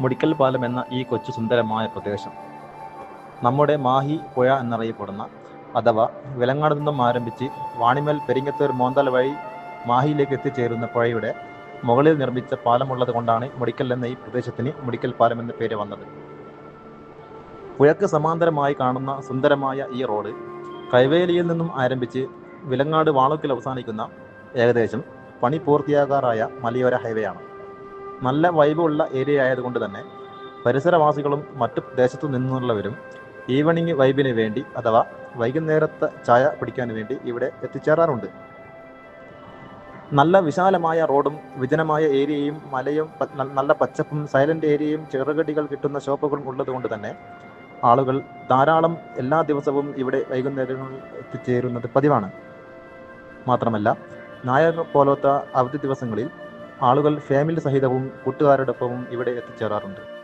മുടിക്കൽ പാലം എന്ന ഈ കൊച്ചു സുന്ദരമായ പ്രദേശം. നമ്മുടെ മാഹി പുഴ എന്നറിയപ്പെടുന്ന അഥവാ വിലങ്ങാട് നിന്നും ആരംഭിച്ച് വാണിമേൽ പെരിങ്ങത്തൂർ മോന്തൽ വഴി മാഹിയിലേക്ക് എത്തിച്ചേരുന്ന പുഴയുടെ മുകളിൽ നിർമ്മിച്ച പാലമുള്ളത് കൊണ്ടാണ് മുടിക്കൽ എന്ന ഈ പ്രദേശത്തിന് മുടിക്കൽ പാലം എന്ന പേര് വന്നത്. പുഴക്ക് സമാന്തരമായി കാണുന്ന സുന്ദരമായ ഈ റോഡ് കൈവേലിയിൽ നിന്നും ആരംഭിച്ച് വിലങ്ങാട് വാളൂക്കിൽ അവസാനിക്കുന്ന ഏകദേശം പണി പൂർത്തിയാകാറായ മലയോര ഹൈവേ ആണ് നല്ല വൈബുള്ള ഏരിയ ആയതുകൊണ്ട് തന്നെ പരിസരവാസികളും മറ്റു ദേശത്തു നിന്നുള്ളവരും ഈവനിങ് വൈബിന് വേണ്ടി അഥവാ വൈകുന്നേരത്തെ ചായ പിടിക്കാൻ വേണ്ടി ഇവിടെ എത്തിച്ചേരാറുണ്ട്. നല്ല വിശാലമായ റോഡും വിജനമായ ഏരിയയും മലയും നല്ല പച്ചപ്പും സൈലന്റ് ഏരിയയും ചെറുകടികൾ കിട്ടുന്ന ഷോപ്പുകളും ഉള്ളതുകൊണ്ട് തന്നെ ആളുകൾ ധാരാളം എല്ലാ ദിവസവും ഇവിടെ വൈകുന്നേരങ്ങളിൽ എത്തിച്ചേരുന്നത് പതിവാണ്. മാത്രമല്ല നായർ പോലത്തെ അവധി ദിവസങ്ങളിൽ ആളുകൾ ഫാമിലി സഹിതവും കൂട്ടുകാരോടൊപ്പവും ഇവിടെ എത്തിച്ചേരാറുണ്ട്.